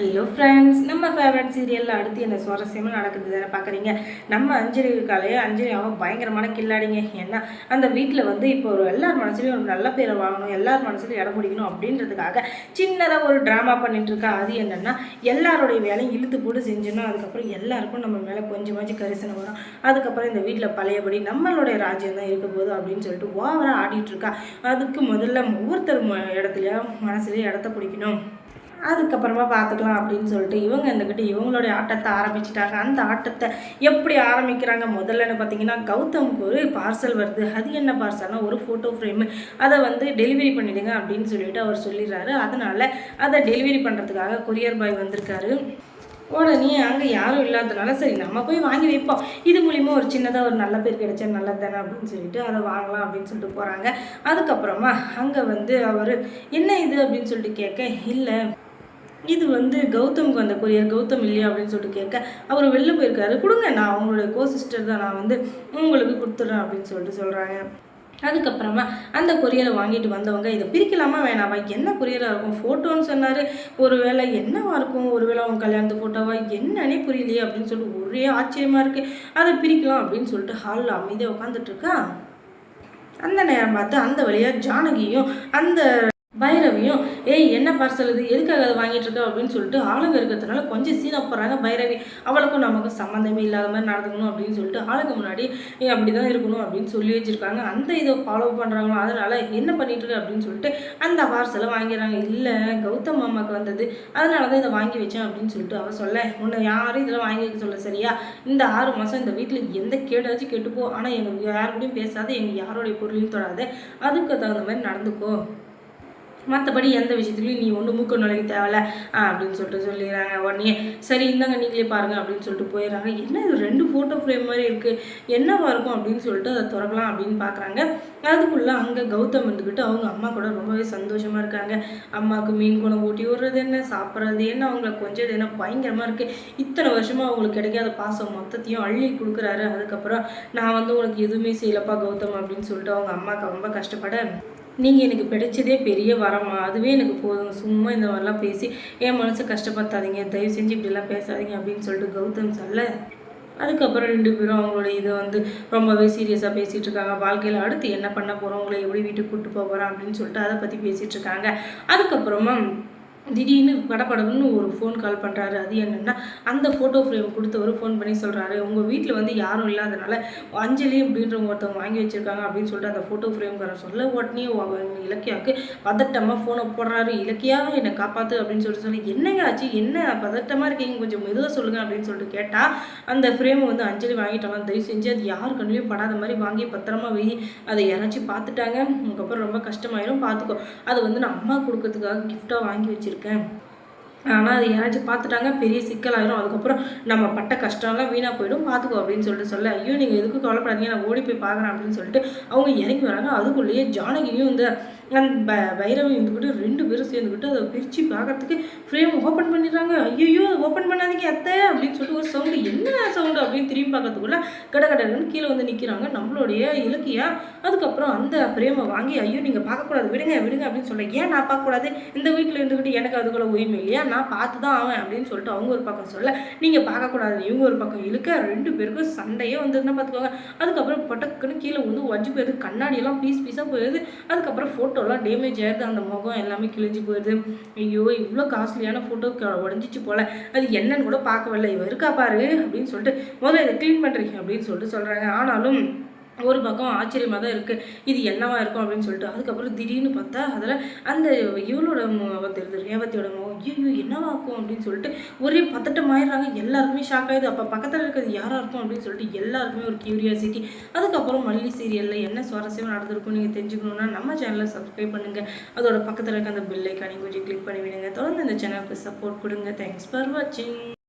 Hello friends நம்ம favourite சீரியலில் அடுத்து என்ன சுவாரஸ்யமாக நடக்குது தானே பார்க்குறீங்க? நம்ம அஞ்சலி இருக்காளையே அஞ்சலி அவன் பயங்கரமான கில்லாடிங்க. ஏன்னா அந்த வீட்டில் வந்து இப்போ ஒரு எல்லார் மனசுலையும் ஒரு நல்ல பேரை வாங்கணும் எல்லார் மனசுலையும் இடம் பிடிக்கணும் அப்படின்றதுக்காக சின்னதாக ஒரு ட்ராமா பண்ணிட்டுருக்கா. அது என்னென்னா எல்லாருடைய வேலையும் இழுத்து போட்டு செஞ்சோன்னா அதுக்கப்புறம் எல்லாருக்கும் நம்ம மேலே கொஞ்சமாச்சும் கரிசனை வரும். அதுக்கப்புறம் இந்த வீட்டில் பழையபடி நம்மளுடைய ராஜ்யம் தான் இருக்க போகுது அப்படின்னு சொல்லிட்டு ஓவராக ஆடிட்டுருக்கா. அதுக்கு முதல்ல ஒவ்வொருத்தர் ம- இடத்துலையும் மனசுலேயே இடத்த பிடிக்கணும். அதுக்கப்புறமா பார்த்துக்கலாம் அப்படின்னு சொல்லிட்டு இவங்க இருந்துக்கிட்டு இவங்களுடைய ஆட்டத்தை ஆரம்பிச்சிட்டாங்க. அந்த ஆட்டத்தை எப்படி ஆரம்பிக்கிறாங்க? முதல்லன்னு பார்த்தீங்கன்னா கௌதமுக்கு ஒரு பார்சல் வருது. அது என்ன பார்சல்னா ஒரு ஃபோட்டோ ஃப்ரேமு அதை வந்து டெலிவரி பண்ணிடுங்க அப்படின்னு சொல்லிட்டு அவர் சொல்லிடுறாரு. அதனால் அதை டெலிவரி பண்ணுறதுக்காக கொரியர் பாய் வந்திருக்காரு. உடனே அங்கே யாரும் இல்லாததுனால சரி நம்ம போய் வாங்கி வைப்போம். இது மூலிமா ஒரு சின்னதாக ஒரு நல்ல பேர் கிடைச்சா நல்லது தானே அப்படின்னு சொல்லிட்டு அதை வாங்கலாம் அப்படின்னு சொல்லிட்டு போகிறாங்க அதுக்கப்புறமா அங்கே வந்து அவர் என்ன இது? அப்படின்னு சொல்லிட்டு கேட்க இல்லை இது வந்து கௌதமுக்கு வந்த கொரியர் கௌதம் இல்லையா அப்படின்னு சொல்லிட்டு கேட்க அவர் வெளில போயிருக்காரு. கொடுங்க நான் அவங்களுடைய கோ சிஸ்டர் தான் நான் வந்து உங்களுக்கு கொடுத்துட்றேன் அப்படின்னு சொல்லிட்டு சொல்கிறாங்க அதுக்கப்புறமா அந்த கொரியரை வாங்கிட்டு வந்தவங்க இதை பிரிக்கலாமா வேணாவா என்ன கொரியராக இருக்கும்? ஃபோட்டோன்னு சொன்னார். ஒரு வேளை என்னவா இருக்கும்? ஒரு வேளை அவங்க கல்யாணத்து ஃபோட்டோவா என்னன்னே புரியலையே அப்படின்னு சொல்லிட்டு ஒரே ஆச்சரியமாக இருக்குது அதை பிரிக்கலாம் அப்படின்னு சொல்லிட்டு ஹாலில் அமைதியாக உட்காந்துட்டு இருக்கா. அந்த நேரம் பார்த்து அந்த வழியாக ஜானகியும் அந்த பைரவியும் ஏய் என்ன பார்சல் இது? எதுக்காக அதை வாங்கிட்டு இருக்க? அப்படின்னு சொல்லிட்டு ஆளுங்க இருக்கிறதுனால கொஞ்சம் சீனா போடுறாங்க பைரவி அவளுக்கும் நமக்கு சம்மந்தமே இல்லாத மாதிரி நடந்துக்கணும் அப்படின்னு சொல்லிட்டு ஆளுக்கு முன்னாடி ஏ அப்படி தான் இருக்கணும் அப்படின்னு சொல்லி வச்சிருக்காங்க. அந்த இதை ஃபாலோ பண்ணுறாங்களோ அதனால் என்ன பண்ணிட்டு இருக்கு? அப்படின்னு சொல்லிட்டு அந்த பார்சலை வாங்கிடுறாங்க. இல்லை கௌதம் மாமாவுக்கு வந்தது. அதனால தான் இதை வாங்கி வச்சேன் அப்படின்னு சொல்லிட்டு அவள் சொல்ல உன்னை யாரும் இதெல்லாம் வாங்கி வைக்க சொல்ல சரியா? இந்த ஆறு மாதம் இந்த வீட்டில் எந்த கேடாச்சும் கெட்டுப்போ. ஆனால் எங்கள் யாருக்கூடயும் பேசாத எங்கள் யாரோடைய பொருளையும் தொடாத. அதுக்கு தகுந்த மாதிரி நடந்துக்கோ. மற்றபடி எந்த விஷயத்துலையும் நீ ஒன்றும் மூக்க நுழைக்க தேவையில்ல. ஆ அப்படின்னு சொல்லிட்டு சொல்லிடுறாங்க. உடனே சரி இந்தாங்க நீங்களே பாருங்க அப்படின்னு சொல்லிட்டு போயிடுறாங்க. என்ன இது ரெண்டு ஃபோட்டோ ஃப்ரேம் மாதிரி இருக்குது என்னவா இருக்கும் அப்படின்னு சொல்லிட்டு அதை திறக்கலாம் அப்படின்னு பார்க்குறாங்க அதுக்குள்ளே அங்கே கௌதம் இருந்துக்கிட்டு அவங்க அம்மா கூட ரொம்பவே சந்தோஷமாக இருக்காங்க. அம்மாவுக்கு மீன் குணம் ஊட்டி விடுறது என்ன சாப்பிட்றது என்ன அவங்களுக்கு கொஞ்சம் என்ன பயங்கரமாக இருக்குது இத்தனை வருஷமாக அவங்களுக்கு கிடைக்காத பாசம் மொத்தத்தையும் அள்ளி கொடுக்குறாரு. அதுக்கப்புறம் நான் வந்து உனக்கு எதுவுமே செய்யலப்பா கௌதம் அப்படின்னு சொல்லிட்டு அவங்க அம்மாவுக்கு ரொம்ப கஷ்டப்பட நீங்கள் எனக்கு கிடைச்சதே பெரிய வரமா அதுவே எனக்கு போதும். சும்மா இந்த மாதிரிலாம் பேசி என் மனசு கஷ்டப்படுத்தாதீங்க? தயவு செஞ்சு இப்படிலாம் பேசாதீங்க அப்படின்னு சொல்லிட்டு கௌதம் சொல்ல அதுக்கப்புறம் ரெண்டு பேரும் அவங்களோட இதை வந்து ரொம்பவே சீரியஸாக பேசிகிட்டு இருக்காங்க. வாழ்க்கையில் அடுத்து என்ன பண்ண போகிறோம் உங்களை எப்படி வீட்டுக்கு கூட்டு போகிறோம் அப்படின்னு சொல்லிட்டு அதை பற்றி பேசிகிட்டு இருக்காங்க. அதுக்கப்புறமா திடீர்னு படப்படகுன்னு ஒரு ஃபோன் கால் பண்ணுறாரு அது என்னென்னா அந்த ஃபோட்டோ ஃப்ரேம் கொடுத்தவர் ஃபோன் பண்ணி சொல்கிறாரு உங்கள் வீட்டில் வந்து யாரும் இல்லாதனால அஞ்சலி அப்படின்றவங்க ஒருத்தவங்க வாங்கி வச்சிருக்காங்க அப்படின்னு சொல்லிட்டு அந்த ஃபோட்டோ ஃப்ரேம்கார சொல்ல உடனே இலக்கியாவுக்கு பதட்டமாக ஃபோனை போடுறாரு. இலக்கியாக என்னை காப்பாற்று அப்படின்னு சொல்லிட்டு சொல்லி என்னங்க ஆச்சு? என்ன? பதட்டமாக இருக்கீங்க? கொஞ்சம் மெதுவாக சொல்லுங்கள் அப்படின்னு சொல்லிட்டு கேட்டால் அந்த ஃப்ரேமை வந்து அஞ்சலி வாங்கிட்டாங்க தயவு செஞ்சு அது யார் கண்ணிலையும் படாத மாதிரி வாங்கி பத்திரமா வை. அதை யாராச்சும் பார்த்துட்டாங்க. அதுக்கப்புறம் ரொம்ப கஷ்டமாயிரும். பார்த்துக்கோ. அது வந்து நான் அம்மா கொடுக்கறதுக்காக கிஃப்டாக வாங்கி வச்சிருக்கேன். કામ ஆனால் அது யாராச்சும் பார்த்துட்டாங்க பெரிய சிக்கலாயிரும். அதுக்கப்புறம் நம்ம பட்ட கஷ்டம்லாம் வீணாக போயிடும். பார்த்துக்கோ அப்படின்னு சொல்லிட்டு சொல்ல ஐயோ நீங்கள் எதுக்கும் கவலைப்படாதீங்க நான் ஓடி போய் பார்க்குறேன் அப்படின்னு சொல்லிட்டு அவங்க இறங்கி வராங்க. அதுக்குள்ளேயே ஜானகியும் இந்த அந்த ப பைரவி இருந்துக்கிட்டு ரெண்டு பேரும் சேர்ந்துக்கிட்டு அதை பிரித்து பார்க்கறதுக்கு ஃப்ரேம் ஓப்பன் பண்ணிடுறாங்க. ஐயோ ஓப்பன் பண்ணாதீங்க அத்தை அப்படின்னு சொல்லிட்டு ஒரு சவுண்டு என்ன சவுண்டு அப்படின்னு திரும்பி பார்க்கறதுக்குள்ள கட கடன்னு கீழே வந்து நிற்கிறாங்க நம்மளுடைய இலக்கியா? அதுக்கப்புறம் அந்த ஃப்ரேமை வாங்கி ஐயோ நீங்கள் பார்க்கக்கூடாது விடுங்க விடுங்க அப்படின்னு சொல்ல ஏன் நான் பார்க்கக்கூடாது இந்த வீட்டில் இருந்துக்கிட்டு எனக்கு அதுக்குள்ள உரிமை இல்லையா? நான் பார்த்து தான் ஆவேன் அப்படின்னு சொல்லிட்டு அவங்க ஒரு பக்கம் சொல்ல நீங்கள் பார்க்கக்கூடாது இவங்க ஒரு பக்கம் இழுக்க ரெண்டு பேருக்கும் சண்டையே வந்ததுன்னா பார்த்துக்கோங்க. அதுக்கப்புறம் பட்டக்குன்னு கீழே வந்து வஞ்சி போயிடுது கண்ணாடியெல்லாம் பீஸ் பீஸாக போயிடுது அதுக்கப்புறம் ஃபோட்டோலாம் டேமேஜ் ஆயிடுது அந்த முகம் எல்லாமே கிழிஞ்சு போயிடுது ஐயோ இவ்வளோ காஸ்ட்லியான ஃபோட்டோ உடஞ்சிச்சு போல. அது என்னன்னு கூட பார்க்கவில்லை இவ இருக்கா பாரு அப்படின்னு சொல்லிட்டு முதல்ல இதை க்ளீன் பண்ணுறீங்க அப்படின்னு சொல்லிட்டு சொல்கிறாங்க ஆனாலும் ஒரு பக்கம் ஆச்சரியமாக தான் இருக்குது இது என்னவா இருக்கும் அப்படின்னு சொல்லிட்டு அதுக்கப்புறம் திடீர்னு பார்த்தா அதில் அந்த இவளோட முகம் ரேவதியோட முகம் ஐயோ என்னவா இருக்கும் அப்படின்னு சொல்லிட்டு ஒரே பதட்டம் ஆயிடுறாங்க. எல்லாருக்குமே ஷாக் ஆகுது அப்போ பக்கத்தில் இருக்கிறது யாராக இருக்கும் அப்படின்னு சொல்லிட்டு எல்லாருக்குமே ஒரு கியூரியாசிட்டி அதுக்கப்புறம் மல்லி சீரியலில் என்ன சுவாரஸ்யம் நடந்திருக்கும் நீங்கள் தெரிஞ்சுக்கணுன்னா நம்ம சேனலை சப்ஸ்கிரைப் பண்ணுங்கள் அதோட பக்கத்தில் இருக்க அந்த பில்லை கனி கொஞ்சம் கிளிக் பண்ணி விடுங்க தொடர்ந்து இந்த சேனலுக்கு சப்போர்ட் கொடுங்க. தேங்க்ஸ் ஃபார் வாட்சிங்